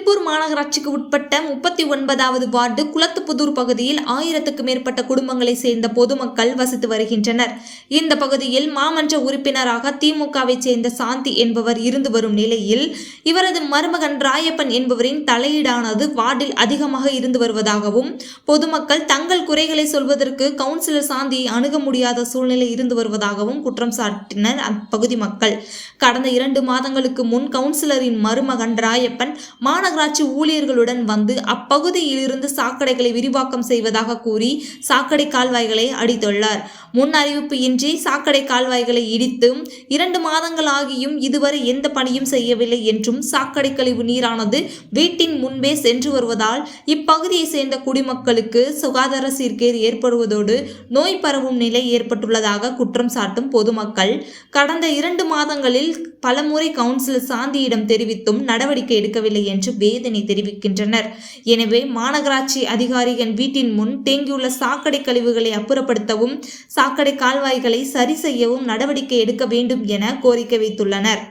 திருப்பூர் மாநகராட்சிக்கு உட்பட்ட முப்பத்தி ஒன்பதாவது வார்டு குளத்துப்புதூர் பகுதியில் ஆயிரத்துக்கு மேற்பட்ட குடும்பங்களை சேர்ந்த பொதுமக்கள் வசித்து வருகின்றனர். இந்த பகுதியில் மாமன்ற உறுப்பினராக திமுகவை சேர்ந்த சாந்தி என்பவர் இருந்து வரும் நிலையில் இவரது மருமகன் ராயப்பன் என்பவரின் தலையீடானது வார்டில் அதிகமாக இருந்து வருவதாகவும் பொதுமக்கள் தங்கள் குறைகளை சொல்வதற்கு கவுன்சிலர் சாந்தியை அணுக முடியாத சூழ்நிலை இருந்து வருவதாகவும் குற்றம் சாட்டினர் அப்பகுதி மக்கள். கடந்த இரண்டு மாதங்களுக்கு முன் கவுன்சிலரின் மருமகன் ராயப்பன் மாநகராட்சி ஊழியர்களுடன் வந்து அப்பகுதியில் இருந்து சாக்கடைகளை விரிவாக்கம் செய்வதாக கூறி சாக்கடை கால்வாய்களை அடித்துள்ளார். முன் அறிவிப்பு இன்றி சாக்கடை கால்வாய்களை இடித்தும் இரண்டு மாதங்கள் ஆகியும் இதுவரை எந்த பணியும் செய்யவில்லை என்றும் சாக்கடை கழிவு நீரானது வீட்டின் முன்பே சென்று வருவதால் இப்பகுதியை சேர்ந்த குடிமக்களுக்கு சுகாதார சீர்கேடு ஏற்படுவதோடு நோய் பரவும் நிலை ஏற்பட்டுள்ளதாக குற்றம் சாட்டும் பொதுமக்கள். கடந்த இரண்டு மாதங்களில் பலமுறை கவுன்சிலர் சாந்தியிடம் தெரிவித்தும் நடவடிக்கை எடுக்கவில்லை என்று வேதனை தெரிவிக்கின்றனர். எனவே மாநகராட்சி அதிகாரிகள் வீட்டின் முன் தேங்கியுள்ள சாக்கடை கழிவுகளை அப்புறப்படுத்தவும் சாக்கடை கால்வாய்களை சரி செய்யவும் நடவடிக்கை எடுக்க வேண்டும் என கோரிக்கை வைத்துள்ளனர்.